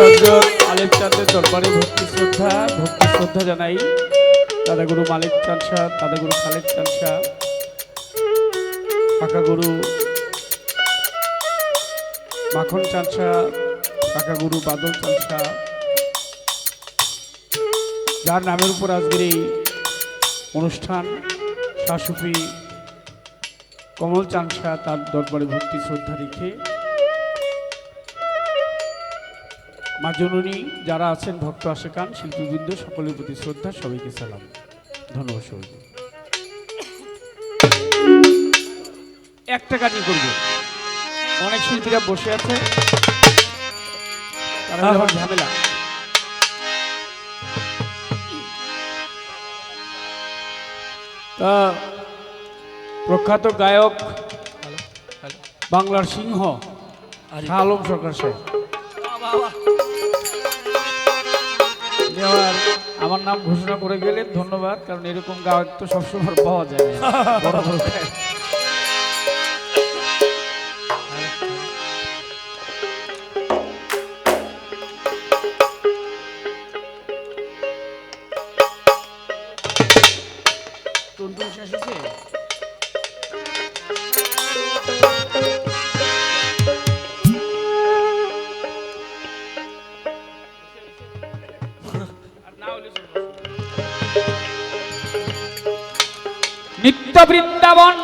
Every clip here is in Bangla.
হজরত আলিফ চাঁদের দরবারে ভক্তি শ্রদ্ধা ভক্তি শ্রদ্ধা জানাই। দাদা গুরু মালিক শাহ, দাদা গুরু চান শাহ, কাকা গুরু মাখন চান শাহ, কাকা গুরু বাদল শাহ। যার নামের উপর আজকের এই অনুষ্ঠান শাহসুফি কমল শাহ তার দরবারে ভক্তি শ্রদ্ধা রেখে মা জননী যারা আছেন ভক্ত আশেকান শিল্পীবৃন্দ সকলের প্রতি শ্রদ্ধা সবাইকে সালাম। ধন্যবাদ সবাইকে। একটা কাজই করব। অনেক শিল্পীরা বসে আছে। তারা আমার ঝামেলা। তা প্রখ্যাত গায়ক বাংলার সিংহ আলম সরকার সাহেব। আমার নাম ঘোষণা করে গেলেন ধন্যবাদ কারণ এরকম গায়ক তো সবসময় পাওয়া যায় না। বড় বড় নিত্য বৃন্দাবন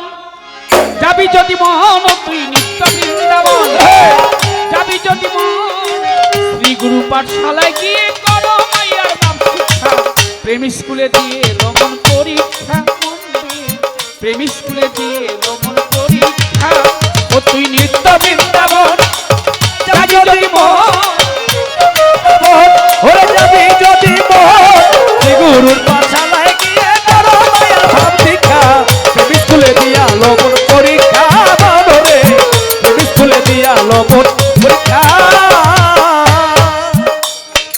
যাবি যদি মন, তুই নিত্য বৃন্দাবন যাবি যদি শ্রী গুরু পাঠশালায় গিয়ে করো মাইয়ার নাম শিক্ষা প্রেম স্কুলে দিয়ে লমন পরীক্ষা প্রেম স্কুলে দিয়ে লমন পরীক্ষা। ও তুই নিত্য বৃন্দাবন যদি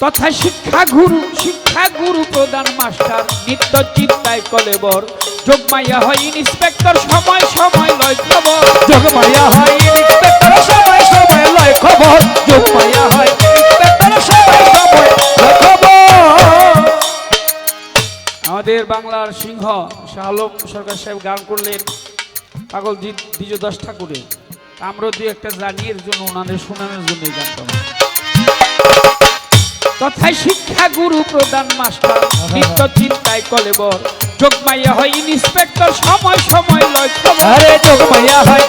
তথা শিক্ষা গুরু শিক্ষা গুরু প্রধান মাস্টার। নিত্য চিন্তায় কলেবর। যোগমাইয়া হয় ইন্সপেক্টর সময় সময় লয় খবর। যোগমায়া হয় ইন্সপেক্টর সময় সময় লয় খবর। যোগমায়া হয় ইন্সপেক্টর সময় সময় লয় খবর। আমাদের বাংলার সিংহ শাহ আলম সরকার সাহেব গান করলেন পাগল দ্বিজ দশ ঠাকুরে আমরা দুই একটা জানি এর জন্য ওনাদের শোনানোর জন্য গান আমার। তথায় শিক্ষা গুরু প্রধান মাস্টার। নিত্য চিন্তায় কলে বল যোগমাইয়া হয় ইন্সপেক্টর সময় সময় লয় আরে যোগমাইয়া হয়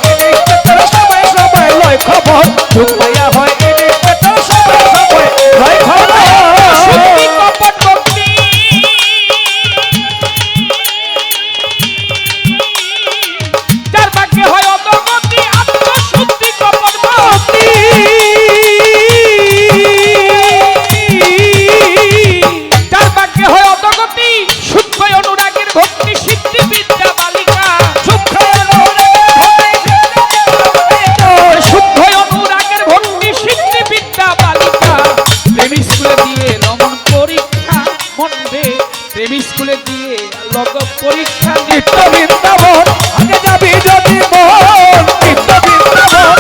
পরীক্ষা নিত্য বৃন্দাবন, আগে যাবি যদি মন, নিত্য বৃন্দাবন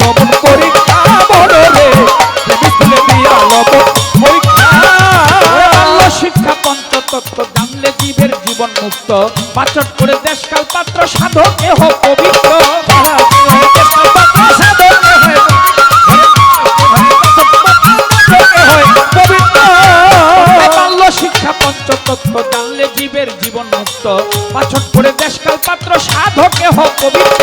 লবণ পরীক্ষা বড় রে। তুলে পরীক্ষা। শিক্ষা পঞ্চতত্ত্ব জানলে জীবের জীবন মুক্ত। পাচট করে দেশকাল পাত্র সাধক, এহ পবিত্র। জীবের জীবন মুক্ত পাচট করে দেশকাল পাত্র সাধকে হোক পবিত্র।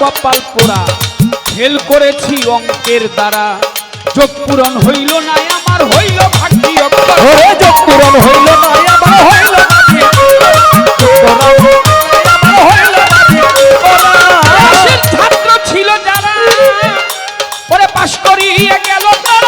কপাল পোড়া। ফেল করেছি অঙ্কের দ্বারা। যোগ পূরণ হইল না আমার হইল ভাগ্যি অক্ষর। যোগ পূরণ হইল না আমার হইল ছিল যারা। পরে পাশ করিয়ে গেল তার।